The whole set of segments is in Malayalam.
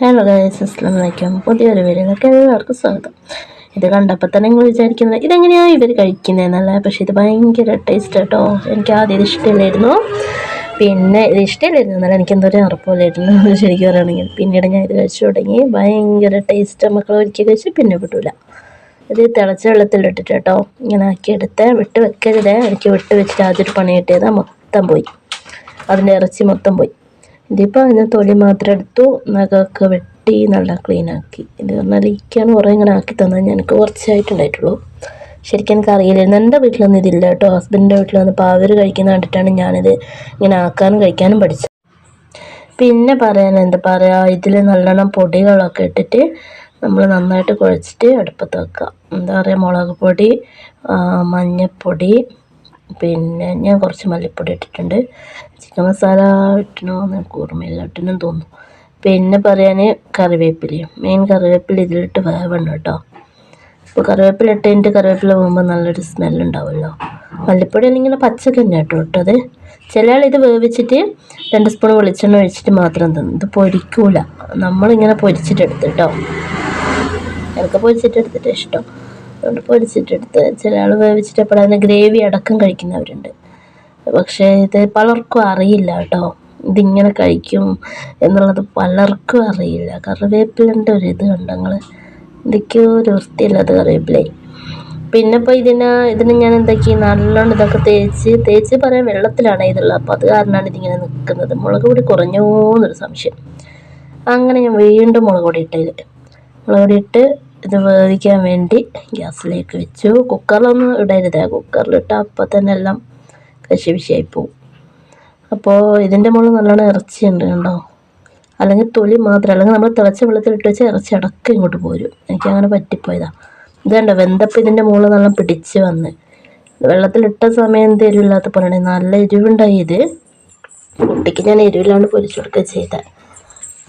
ഹലോ ഗൈസ് അസ്ലാം വലൈക്കും പുതിയൊരു വീഡിയോയിലേക്ക് എല്ലാവർക്കും സ്വാഗതം. ഇത് കണ്ടപ്പോൾ തന്നെ നിങ്ങൾ വിചാരിക്കുന്നത് ഇതെങ്ങനെയാണ് ഇവർ കഴിക്കുന്നതെന്നല്ല പക്ഷേ ഇത് ഭയങ്കര ടേസ്റ്റ് കേട്ടോ എനിക്ക് ആദ്യം ഇത് ഇഷ്ടമില്ലായിരുന്നു. പിന്നെ ഇത് ഇഷ്ടമില്ലായിരുന്നു എന്നാലും എനിക്ക് എന്തോ ഒരു എന്ന് ശരിക്കും പറയുകയാണെങ്കിൽ. പിന്നീട് ഞാൻ ഇത് കഴിച്ചു തുടങ്ങി. ഭയങ്കര ടേസ്റ്റ് മക്കൾ ഒരിക്കൽ കഴിച്ച് പിന്നെ വിട്ടൂല ഇത് തിളച്ച വെള്ളത്തിലിട്ടിട്ട് കേട്ടോ. ഇങ്ങനെ ആക്കിയെടുത്ത് വിട്ട് വെക്കരുത്. എനിക്ക് വിട്ട് വെച്ചിട്ട് ആദ്യം പണി കിട്ടിയതാണ് മൊത്തം പോയി. അതിന്റെ ഇറച്ചി മൊത്തം പോയി. ഇതിപ്പോൾ അതിന് തൊലി മാത്രം എടുത്തു നഖമൊക്കെ വെട്ടി നല്ല ക്ലീൻ ആക്കി. ഇത് പറഞ്ഞാൽ ഇക്കാണ് കുറേ ഇങ്ങനെ ആക്കി തന്നത് എനിക്ക് കുറച്ചായിട്ടുണ്ടായിട്ടുള്ളൂ ശരിക്കും എനിക്ക് അറിയില്ലായിരുന്നു. എന്റെ വീട്ടിലൊന്നും ഇതില്ല കേട്ടോ. ഹസ്ബൻഡിന്റെ വീട്ടിൽ വന്നപ്പോൾ അവർ കഴിക്കുന്ന കണ്ടിട്ടാണ് ഞാനിത് ഇങ്ങനെ ആക്കാനും കഴിക്കാനും പഠിച്ചത്. പിന്നെ പറയാൻ എന്താ പറയുക ഇതിൽ നല്ലോണം പൊടികളൊക്കെ ഇട്ടിട്ട് നമ്മൾ നന്നായിട്ട് കുഴച്ചിട്ട് അടുപ്പത്ത് വെക്കുക. എന്താ പറയുക മുളക് പൊടി മഞ്ഞൾപ്പൊടി പിന്നെ ഞാൻ കുറച്ച് മല്ലിപ്പൊടി ഇട്ടിട്ടുണ്ട്. ചിക്കൻ മസാല ഇട്ടണോ എന്ന് എനിക്ക് ഓർമ്മയില്ല. ഇട്ടണം തോന്നുന്നു. പിന്നെ പറയാൻ കറിവേപ്പിലയും മെയിൻ കറിവേപ്പില ഇതിലിട്ട് വേവണം കേട്ടോ. അപ്പോൾ കറിവേപ്പില ഇട്ട് കഴിഞ്ഞിട്ട് കറിവേപ്പില പോകുമ്പോൾ നല്ലൊരു സ്മെല്ലുണ്ടാവുമല്ലോ മല്ലിപ്പൊടി ഇങ്ങനെ പച്ചക്ക് തന്നെ കേട്ടോ ഇട്ടത്. ചില ആൾ ഇത് വേവിച്ചിട്ട് രണ്ട് സ്പൂൺ വെളിച്ചെണ്ണ ഒഴിച്ചിട്ട് മാത്രം തന്നു. ഇത് പൊരിക്കൂല. നമ്മളിങ്ങനെ പൊരിച്ചിട്ടെടുത്ത് കേട്ടോ. എനിക്ക് പൊരിച്ചിട്ടെടുത്തിട്ട് ഇഷ്ടം. അതുകൊണ്ട് പൊരിച്ചിട്ടെടുത്ത് ചില ആൾ വേവിച്ചിട്ട് എപ്പോഴും അതിന് ഗ്രേവി അടക്കം കഴിക്കുന്നവരുണ്ട്. പക്ഷേ ഇത് പലർക്കും അറിയില്ല കേട്ടോ. ഇതിങ്ങനെ കഴിക്കും എന്നുള്ളത് പലർക്കും അറിയില്ല. കറിവേപ്പിലിന്റെ ഒരു ഇത് കണ്ടോ നിങ്ങൾ എന്തൊക്കെയോ ഒരു വൃത്തിയില്ലാത്ത കറിവേപ്പിലേ. പിന്നെ ഇപ്പോൾ ഇതിന് ഇതിന് ഞാൻ എന്താക്കി നല്ലോണം ഇതൊക്കെ തേച്ച് തേച്ച് പറയാൻ വെള്ളത്തിലാണ് ഇതുള്ളത്. അപ്പോൾ അത് കാരണമാണ് ഇതിങ്ങനെ നിൽക്കുന്നത് മുളക് പൊടി കുറഞ്ഞോന്നൊരു സംശയം. അങ്ങനെ ഞാൻ വീണ്ടും മുളക് പൊടി ഇട്ടതിൽ മുളക് പൊടി ഇട്ട് ഇത് വേവിക്കാൻ വേണ്ടി ഗ്യാസിലേക്ക് വെച്ചു. കുക്കറിലൊന്നും ഇടരുത്. കുക്കറിലിട്ട് അപ്പോൾ തന്നെ എല്ലാം കശി വിശയായി പോവും. അപ്പോൾ ഇതിന്റെ മുകളിൽ നല്ലോണം ഇറച്ചി ഉണ്ട് കണ്ടോ? അല്ലെങ്കിൽ തൊലി മാത്രം അല്ലെങ്കിൽ നമ്മൾ തിളച്ച വെള്ളത്തിലിട്ട് വെച്ചാൽ ഇറച്ചി അടക്കം ഇങ്ങോട്ട് പോരും. എനിക്കങ്ങനെ പറ്റിപ്പോയതാണ് ഇത് കണ്ടോ? വെന്തപ്പം ഇതിന്റെ മുകളിൽ നല്ല പിടിച്ച് വന്ന്. വെള്ളത്തിലിട്ട സമയം എന്ത് എരിവില്ലാത്ത പോലെയാണ്. നല്ല എരിവുണ്ടായി ഇത്. കുട്ടിക്ക് ഞാൻ എരിവില്ലാണ്ട് പൊരിച്ചു കൊടുക്കുക ചെയ്തത്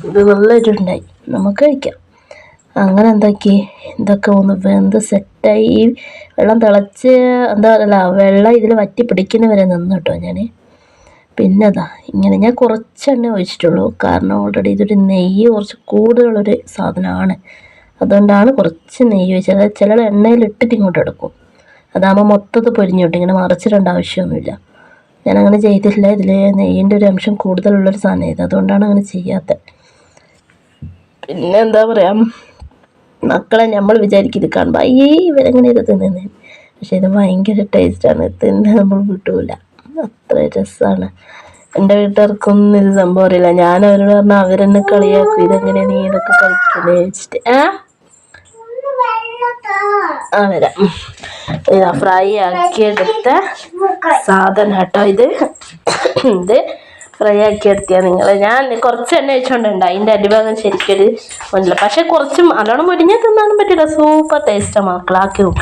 ഇത് നല്ല എരിവുണ്ടായി. നമുക്ക് കഴിക്കാം. അങ്ങനെ എന്താക്കി ഇതൊക്കെ ഒന്ന് വെന്ത് സെറ്റായി. ഈ വെള്ളം തിളച്ച് എന്താ അല്ല വെള്ളം ഇതിൽ വറ്റി പിടിക്കുന്നവരെ നിന്ന് കേട്ടോ ഞാൻ പിന്നെ അതാ ഇങ്ങനെ ഞാൻ കുറച്ച് എണ്ണ ഒഴിച്ചിട്ടുള്ളൂ. കാരണം ഓൾറെഡി ഇതൊരു നെയ്യ് കുറച്ച് കൂടുതലുള്ളൊരു സാധനമാണ്. അതുകൊണ്ടാണ് കുറച്ച് നെയ്യ് ഒഴിച്ചത്. ചില എണ്ണയിൽ ഇട്ടിട്ട് ഇങ്ങോട്ട് എടുക്കും. അതാകുമ്പോൾ മൊത്തത്തിൽ പൊരിഞ്ഞോട്ട് ഇങ്ങനെ മറിച്ചിടേണ്ട ആവശ്യമൊന്നുമില്ല. അങ്ങനെ ചെയ്തിട്ടില്ല. ഇതിൽ നെയ്യിന്റെ ഒരു അംശം കൂടുതലുള്ളൊരു സാധനം ഇത്. അതുകൊണ്ടാണ് അങ്ങനെ ചെയ്യാത്തത് പിന്നെ എന്താ പറയുക മക്കളെ നമ്മൾ വിചാരിക്കും ഇത് കാണുമ്പോൾ അയ്യേ ഇവരെങ്ങനെ ഇത് തിന്നുന്നത് പക്ഷേ ഇത് ഭയങ്കര ടേസ്റ്റാണ് തിന്നാൻ നമ്മൾ വിട്ടൂല അത്ര രസമാണ് എന്റെ വീട്ടുകാർക്കൊന്നും ഇത് സംഭവം അറിയില്ല. ഞാൻ അവരോട് പറഞ്ഞാൽ അവരെന്നെ കളിയാക്കും. ഇതെങ്ങനെ നീ ഇതൊക്കെ കഴിക്കുന്നത് വെച്ചിട്ട് ഏ? ഫ്രൈ ആക്കിയെടുത്ത സാധനം കേട്ടോ ഇത്. ഇത് ഫ്രൈ ആക്കി എടുത്തിയാ നിങ്ങൾ ഞാൻ കുറച്ച് എണ്ണ അതിന്റെ അതിന്റെ അടിഭാഗം ശരിക്കൊരു ഒന്നില്ല പക്ഷെ കുറച്ചും നല്ലോണം മുരിഞ്ഞ് തിന്നാനും പറ്റില്ല. സൂപ്പർ ടേസ്റ്റാണ് മക്കളാക്കി നോക്കി.